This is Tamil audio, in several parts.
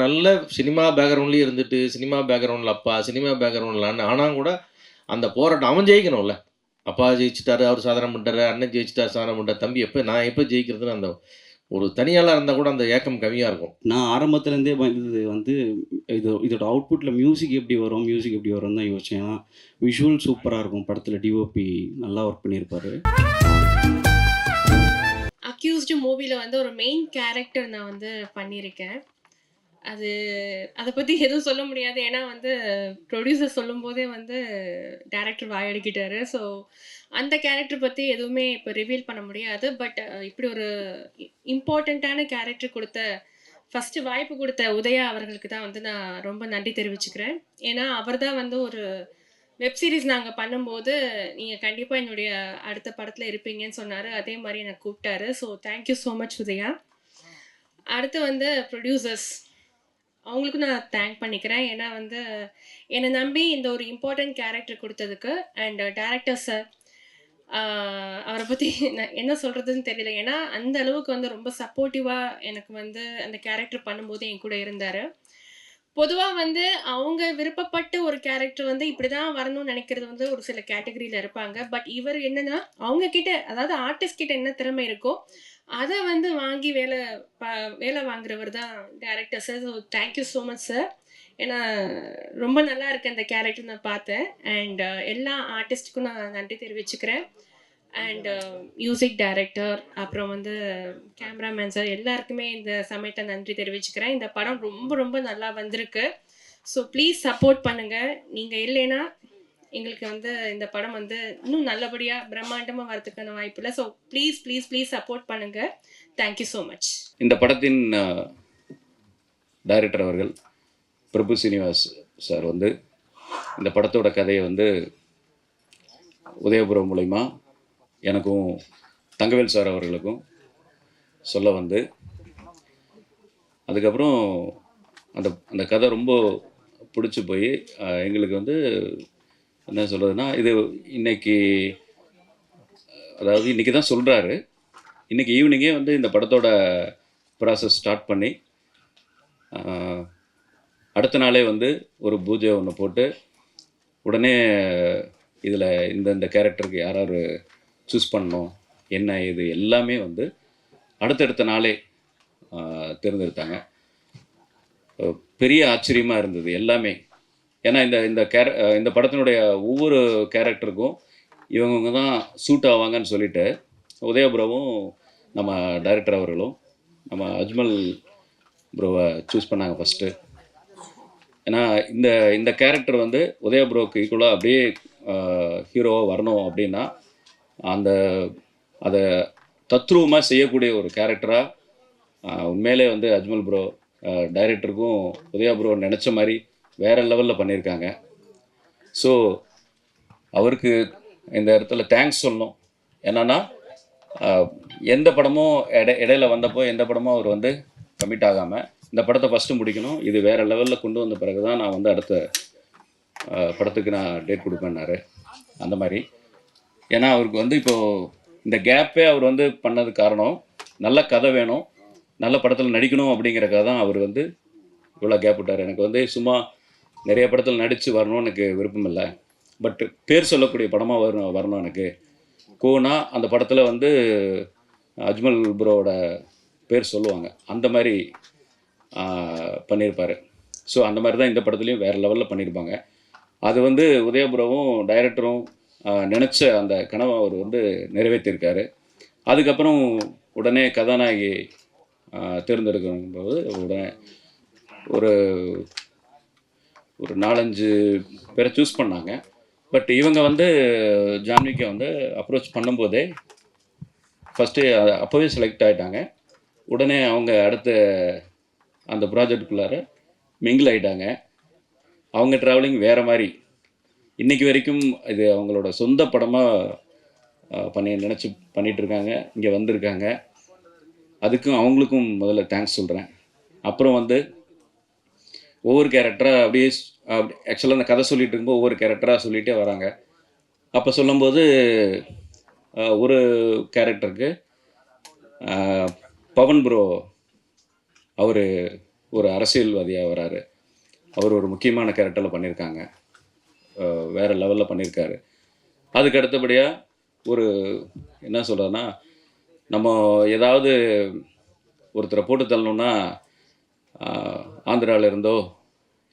நல்ல சினிமா பேக்ரவுண்ட்லேயே இருந்துட்டு சினிமா பேக்ரவுண்டில் அப்பா சினிமா பேக்ரவுண்டில் அண்ணன். ஆனால் கூட அந்த போராட்டம் அவன் ஜெயிக்கணும்ல. அப்பா ஜெயிச்சிட்டாரு அவர் சாதனை பண்ணிட்டாரு அண்ணன் ஜெயிச்சிட்டாரு சாதனை பண்ணிட்டார் தம்பி எப்போ நான் எப்போ ஜெயிக்கிறதுன்னு அந்த ஒரு தனியாளாக இருந்தால் கூட அந்த ஏக்கம் கம்மியாக இருக்கும். நான் ஆரம்பத்துலேருந்தே இது வந்து இது இதோட அவுட்புட்டில் மியூசிக் எப்படி வரும் மியூசிக் எப்படி வரும்னு தான் யோசிச்சேன். ஏன்னா விஷுவல் சூப்பராக இருக்கும் படத்தில். டிஓபி நல்லா ஒர்க் பண்ணியிருப்பாரு. அக்யூஸ்டு மூவியில் வந்து ஒரு மெயின் கேரக்டர் நான் வந்து பண்ணியிருக்கேன். அது அதை பற்றி எதுவும் சொல்ல முடியாது. ஏன்னா வந்து ப்ரொடியூசர் சொல்லும்போதே வந்து டேரக்டர் வாயடிக்கிட்டாரு. ஸோ அந்த கேரக்டர் பற்றி எதுவுமே இப்போ ரிவீல் பண்ண முடியாது. பட் இப்படி ஒரு இம்பார்ட்டண்ட்டான கேரக்டர் கொடுத்த ஃபஸ்ட்டு வாய்ப்பு கொடுத்த உதயா அவர்களுக்கு தான் வந்து நான் ரொம்ப நன்றி தெரிவிச்சுக்கிறேன். ஏன்னா அவர் தான் வந்து ஒரு வெப்சீரிஸ் நாங்கள் பண்ணும்போது நீங்கள் கண்டிப்பாக என்னுடைய அடுத்த படத்தில் இருப்பீங்கன்னு சொன்னார். அதே மாதிரி என்னை கூப்பிட்டாரு. So thank you so much Udhaya. அடுத்து வந்து ப்ரொடியூசர்ஸ் அவங்களுக்கும் நான் தேங்க் பண்ணிக்கிறேன். ஏன்னா வந்து என்னை நம்பி இந்த ஒரு இம்பார்ட்டண்ட் கேரக்டர் கொடுத்ததுக்கு அண்ட் டேரக்டர் சார் அவரை பற்றி நான் என்ன சொல்கிறதுன்னு தெரியல. ஏன்னா அந்த அளவுக்கு வந்து ரொம்ப சப்போர்ட்டிவாக எனக்கு வந்து அந்த கேரக்டர் பண்ணும்போது என் கூட இருந்தார். பொதுவாக வந்து அவங்க விருப்பப்பட்டு ஒரு கேரக்டர் வந்து இப்படி தான் வரணும்னு நினைக்கிறது வந்து ஒரு சில கேட்டகரியில் இருப்பாங்க. பட் இவர் என்னன்னா அவங்க கிட்ட அதாவது ஆர்டிஸ்ட் கிட்ட என்ன திறமை இருக்கோ அதை வந்து வாங்கி வேலை ப வேலை வாங்குறவர் தான் director sir so thank you so much sir ஏன்னா ரொம்ப நல்லா இருக்கு அந்த கேரக்டர் நான் பார்த்தேன். அண்ட் எல்லா ஆர்டிஸ்ட்டுக்கும் நான் நன்றி தெரிவிச்சுக்கிறேன். அண்ட் மியூசிக் டைரக்டர் அப்புறம் வந்து கேமராமேன் சார் எல்லாருக்குமே இந்த சமயத்தை நன்றி தெரிவிச்சுக்கிறேன். இந்த படம் ரொம்ப ரொம்ப நல்லா வந்திருக்கு. ஸோ ப்ளீஸ் சப்போர்ட் பண்ணுங்கள் நீங்கள் இல்லைன்னா எங்களுக்கு வந்து இந்த படம் வந்து இன்னும் நல்லபடியாக பிரம்மாண்டமாக வரதுக்கான வாய்ப்பு இல்லை. So please please please support பண்ணுங்கள் தேங்க்யூ ஸோ மச் இந்த படத்தின் டைரக்டர் அவர்கள் பிரபு சீனிவாஸ் சார் வந்து இந்த படத்தோட கதையை வந்து உதயபுரம் மூலயமா எனக்கும் தங்கவேல் சார் அவர்களுக்கும் சொல்ல வந்து அதுக்கப்புறம் அந்த அந்த கதை ரொம்ப பிடிச்சி போய் எங்களுக்கு வந்து என்ன சொல்கிறதுனா இது இன்னைக்கு அதாவது இன்றைக்கி தான் சொல்கிறாரு இன்றைக்கி ஈவினிங்கே வந்து இந்த படத்தோட ப்ராசஸ் ஸ்டார்ட் பண்ணி அடுத்த நாளே வந்து ஒரு பூஜை ஒன்று போட்டு உடனே இதில் இந்த இந்த கேரக்டருக்கு யார் யார் சூஸ் பண்ணணும் என்ன இது எல்லாமே வந்து அடுத்தடுத்த நாளே தேர்ந்தெடுத்தாங்க. பெரிய ஆச்சரியமாக இருந்தது எல்லாமே. ஏன்னா இந்த இந்த கேர இந்த படத்தினுடைய ஒவ்வொரு கேரக்டருக்கும் இவங்கவுங்க தான் சூட் ஆவாங்கன்னு சொல்லிட்டு உதயபுரவும் நம்ம டைரக்டர் அவர்களும் நம்ம அஜ்மல் ப்ரோவை சூஸ் பண்ணாங்க ஃபஸ்ட்டு ஏன்னா இந்த இந்த கேரக்டர் வந்து உதயபுரோக்கு ஈக்குவலாக அப்படியே ஹீரோவாக வரணும் அப்படின்னா அந்த அதை தத்ரூபமாக செய்யக்கூடிய ஒரு கேரக்டராக உண்மையிலே வந்து அஜ்மல் ப்ரோ டைரக்டருக்கும் உதயா ப்ரோ நினச்ச மாதிரி வேறு லெவலில் பண்ணியிருக்காங்க. ஸோ அவருக்கு இந்த இடத்துல தேங்க்ஸ் சொல்லணும். என்னன்னா எந்த படமும் இடை இடையில வந்தப்போ எந்த படமும் அவர் வந்து கமிட் ஆகாமல் இந்த படத்தை ஃபஸ்ட்டு முடிக்கணும். இது வேறு லெவலில் கொண்டு வந்த பிறகு தான் நான் வந்து அடுத்த படத்துக்கு நான் டேட் கொடுப்பேன்னாரு. அந்த மாதிரி. ஏன்னா அவருக்கு வந்து இப்போது இந்த கேப்பே அவர் வந்து பண்ணது காரணம் நல்ல கதை வேணும் நல்ல படத்தில் நடிக்கணும் அப்படிங்கிறக்காக தான் அவர் வந்து இவ்வளோ கேப் விட்டார். எனக்கு வந்து சும்மா நிறைய படத்தில் நடித்து வரணும்னு எனக்கு விருப்பம் இல்லை. பட் பேர் சொல்லக்கூடிய படமாக வரணும் வரணும் எனக்கு. கோனா அந்த படத்தில் வந்து அஜ்மல் ப்ரோவோட பேர் சொல்லுவாங்க. அந்த மாதிரி பண்ணியிருப்பார் ஸோ அந்த மாதிரி தான் இந்த படத்துலையும் வேறு லெவலில் பண்ணியிருப்பாங்க அது வந்து உதயபுரவும் டைரக்டரும் நினச்ச அந்த கனவை அவர் வந்து நிறைவேற்றியிருக்காரு அதுக்கப்புறம் உடனே கதாநாயகி ஆஹ், தேர்ந்தெடுக்கும் போது உடனே ஒரு ஒரு நாலஞ்சு பேரை சூஸ் பண்ணாங்க. பட் இவங்க வந்து ஜான்விக்கை வந்து அப்ரோச் பண்ணும்போதே ஃபஸ்ட்டு அப்போவே செலக்ட் ஆகிட்டாங்க உடனே அவங்க அடுத்த அந்த ப்ராஜெக்டுக்குள்ளார மிங்கிள் ஆகிட்டாங்க அவங்க ட்ராவலிங் வேறு மாதிரி இன்றைக்கி வரைக்கும் இது அவங்களோட சொந்த படமாக பண்ணி நினச்சி பண்ணிகிட்டு இருக்காங்க இங்கே வந்திருக்காங்க. அதுக்கும் அவங்களுக்கும் முதல்ல தேங்க்ஸ் சொல்கிறேன் அப்புறம் வந்து ஒவ்வொரு கேரக்டராக அப்படியே ஆக்சுவலாக அந்த கதை சொல்லிட்டு இருக்கும்போது ஒவ்வொரு கேரக்டராக சொல்லிகிட்டே வராங்க. அப்போ சொல்லும்போது ஒரு கேரக்டருக்கு பவன் ப்ரோ அவர் ஒரு அரசியல்வாதியாக வராரு. அவர் ஒரு முக்கியமான கேரக்டரில் பண்ணியிருக்காங்க வேற லெவலில் பண்ணியிருக்காரு அதுக்கு அடுத்தபடியாக ஒரு என்ன சொல்கிறதுனா நம்ம ஏதாவது ஒருத்தரை போட்டு தள்ளணும்னா ஆஹ், ஆந்திரால இருந்தோ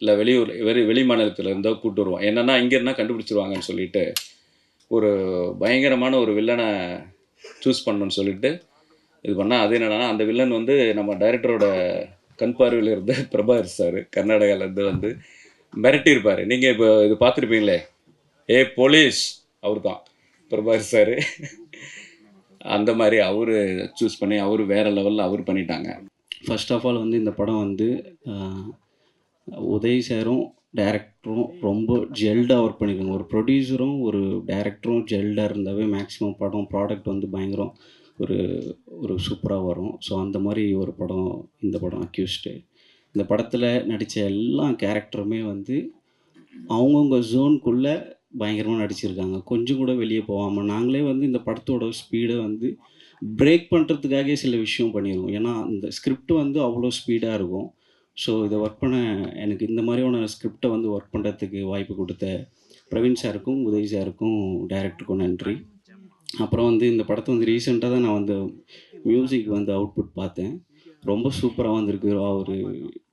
இல்லை வெளியூர் வெளி வெளி மாநிலத்திலேருந்தோ கூட்டு வருவோம். என்னென்னா இங்கேருந்தா இருந்தால் கண்டுபிடிச்சிருவாங்கன்னு சொல்லிட்டு ஒரு பயங்கரமான ஒரு வில்லனை சூஸ் பண்ணணும்னு சொல்லிட்டு இது பண்ணால் அது என்னென்னா அந்த வில்லன் வந்து நம்ம டைரக்டரோட கண் பார்வையில் இருந்த பிரபாகர் சார் கர்நாடகாவிலேருந்து வந்து மிரட்டியிருப்பார். நீங்கள் இப்போ இது பார்த்துருப்பீங்களே? ஏ போலீஸ். அவர் தான் பிரபாகர் சார். அந்த மாதிரி அவரு சூஸ் பண்ணி அவர் வேற லெவலில் அவர் பண்ணிட்டாங்க. ஃபர்ஸ்ட் ஆஃப் ஆல் வந்து இந்த படம் வந்து உதய் சாரும் டேரக்டரும் ரொம்ப ஜெல்டாக ஒர்க் பண்ணியிருக்காங்க ஒரு ப்ரொடியூசரும் ஒரு டேரக்டரும் ஜெல்டாக இருந்தாவே மேக்ஸிமம் படம் ப்ராடக்ட் வந்து பயங்கரம் ஒரு ஒரு சூப்பராக வரும். ஸோ அந்த மாதிரி ஒரு படம் இந்த படம் அக்யூஸ்டு இந்த படத்தில் நடித்த எல்லா கேரக்டருமே வந்து அவங்கவுங்க ஜோனுக்குள்ளே பயங்கரமாக நடிச்சிருக்காங்க. கொஞ்சம் கூட வெளியே போகாமல் நாங்களே வந்து இந்த படத்தோட ஸ்பீடை வந்து பிரேக் பண்ணுறதுக்காகவே சில விஷயம் பண்ணிடுவோம் ஏன்னா இந்த ஸ்கிரிப்ட் வந்து அவ்வளோ ஸ்பீடாக இருக்கும். ஸோ இதை ஒர்க் பண்ண எனக்கு இந்த மாதிரியான ஸ்கிரிப்டை வந்து ஒர்க் பண்ணுறதுக்கு வாய்ப்பு கொடுத்த பிரவீன் சாருக்கும் உதய் சாருக்கும் டைரக்டருக்கும் நன்றி. அப்புறம் வந்து இந்த படத்தை வந்து ரீசெண்டாக தான் நான் வந்து மியூசிக் வந்து அவுட்புட் பார்த்தேன். ரொம்ப சூப்பராக வந்திருக்கு. அவர்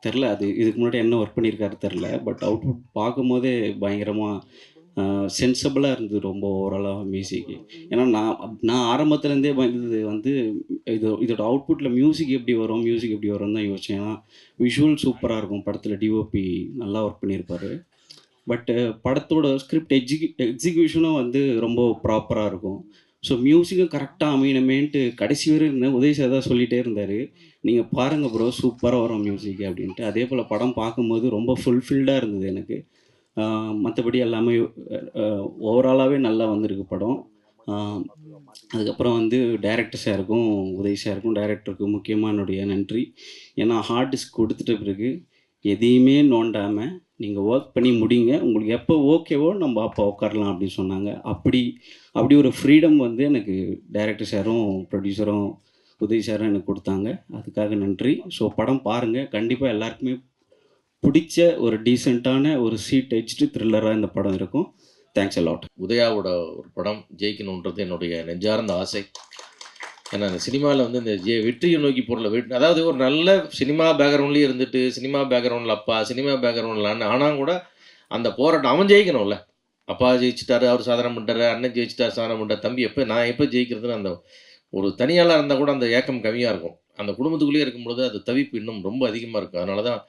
தெரில அது இதுக்கு முன்னாடி என்ன ஒர்க் பண்ணியிருக்காரு தெரில பட் அவுட்புட் பார்க்கும்போதே பயங்கரமாக சென்சபிளாக இருந்தது ரொம்ப ஓவராலாக மியூசிக் ஏன்னா நான் நான் ஆரம்பத்துலேருந்தே இது வந்து இது இதோட அவுட்புட்டில் மியூசிக் எப்படி வரும் மியூசிக் எப்படி வரும்னு தான் யோசிச்சேன். ஏன்னா விஷுவல் சூப்பராக இருக்கும். படத்தில் டிஓபி நல்லா ஒர்க் பண்ணியிருப்பார் பட்டு படத்தோட ஸ்கிரிப்ட் எக்ஸிக்யூ எக்ஸிக்யூஷனும் வந்து ரொம்ப ப்ராப்பராக இருக்கும். ஸோ மியூசிக்கும் கரெக்டாக அமையணுமேன்ட்டு கடைசி வரை இருந்த உதய் சார் தான் சொல்லிகிட்டே இருந்தார். நீங்கள் பாருங்கள் ப்ரோ சூப்பராக வரும் மியூசிக் அப்படின்ட்டு. அதே போல் படம் பார்க்கும்போது ரொம்ப ஃபுல்ஃபில்டாக இருந்தது எனக்கு. மற்றபடி எல்லாமே ஓவராலாகவே நல்லா வந்திருக்கு படம். அதுக்கப்புறம் வந்து டைரக்டர் சாருக்கும் உதய் சாருக்கும் டைரக்டருக்கும் முக்கியமாக என்னுடைய நன்றி. ஏன்னா ஹார்ட் டிஸ்க் கொடுத்துட்ட பிறகு எதையுமே நோண்டாமல் நீங்கள் ஒர்க் பண்ணி முடிங்க. உங்களுக்கு எப்போ ஓகேவோ நம்ம அப்போ உட்காரலாம் அப்படின்னு சொன்னாங்க. அப்படி அப்படி ஒரு ஃப்ரீடம் வந்து எனக்கு டைரக்டர் சாரும் ப்ரொடியூசரும் உதவி சாரும் எனக்கு கொடுத்தாங்க. அதுக்காக நன்றி. ஸோ படம் பாருங்கள் கண்டிப்பாக எல்லாருக்குமே பிடிச்ச ஒரு டீசெண்டான ஒரு சீட் அடிச்சுட்டு த்ரில்லராக இந்த படம் இருக்கும். தேங்க்ஸ் அலாட் உதயாவோட ஒரு படம் ஜெயிக்கணுன்றது என்னுடைய நெஞ்சார்ந்த ஆசை. ஏன்னா அந்த சினிமாவில் வந்து இந்த ஜே வெற்றியை நோக்கி பொருளை வெற்றி அதாவது ஒரு நல்ல சினிமா பேக்ரவுண்ட்லேயே இருந்துட்டு சினிமா பேக்ரவுண்டில் அப்பா சினிமா பேக்ரவுண்ட்லான்னு ஆனால் கூட அந்த போராட்டம் அவன் ஜெயிக்கணும்ல. அப்பா ஜெயிச்சிட்டாரு அவர் சாதனை பண்ணுறாரு அண்ணன் ஜெயிச்சிட்டார் சாதனை பண்ணிட்டார் தம்பி எப்போ நான் எப்போ ஜெயிக்கிறதுன்னு அந்த ஒரு தனியாளாக இருந்தால் கூட அந்த ஏக்கம் கம்மியாக இருக்கும். அந்த குடும்பத்துக்குள்ளேயே இருக்கும்பொழுது அது தவிப்பு இன்னும் ரொம்ப அதிகமாக இருக்கும். அதனால தான்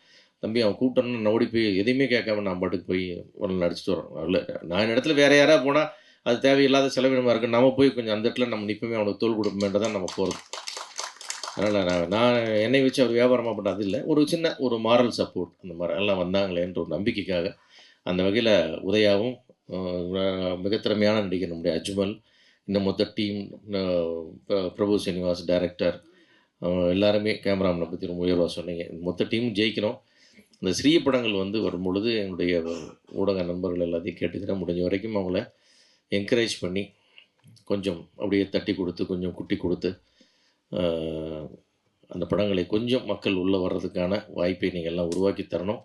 தம்பி அவன் கூப்பிட்டோன்னு நான் ஓடி போய் எதையுமே கேட்காம நான் பாட்டுக்கு போய் ஒரு நடிச்சிட்டு வரோம் இல்லை நான் இடத்துல வேறு யாராவது போனால் அது தேவையில்லாத செலவினமாக இருக்குது நம்ம போய் கொஞ்சம் அந்த இடத்துல நம்ம நிற்போமே அவனுக்கு தோல் கொடுப்போமேன்ட்டு தான் நம்ம போகிறது அதனால் நான் நான் என்னை வச்சு அவர் வியாபாரமாக பண்ண அது இல்லை. ஒரு சின்ன ஒரு மாரல் சப்போர்ட் அந்த மாதிரி எல்லாம் வந்தாங்களேன்ற ஒரு நம்பிக்கைக்காக அந்த வகையில் உதயாவும் மிக திறமையான நடிகர் நம்முடைய அஜ்மல் இந்த மொத்த டீம் பிரபு சீனிவாஸ் டைரக்டர் எல்லாருமே கேமராமனை பற்றி ரொம்ப உயர்வாக சொன்னீங்க. இந்த மொத்த டீமும் ஜெயிக்கணும். இந்த சிறிய படங்கள் வந்து வரும்பொழுது என்னுடைய ஊடக நண்பர்கள் எல்லாத்தையும் கேட்டுக்கிறேன் முடிஞ்ச வரைக்கும் அவங்கள என்கரேஜ் பண்ணி கொஞ்சம் அப்படியே தட்டி கொடுத்து கொஞ்சம் குட்டி கொடுத்து அந்த படங்களை கொஞ்சம் மக்கள் உள்ளே வர்றதுக்கான வாய்ப்பை நீங்கள் எல்லாம் உருவாக்கி தரணும்.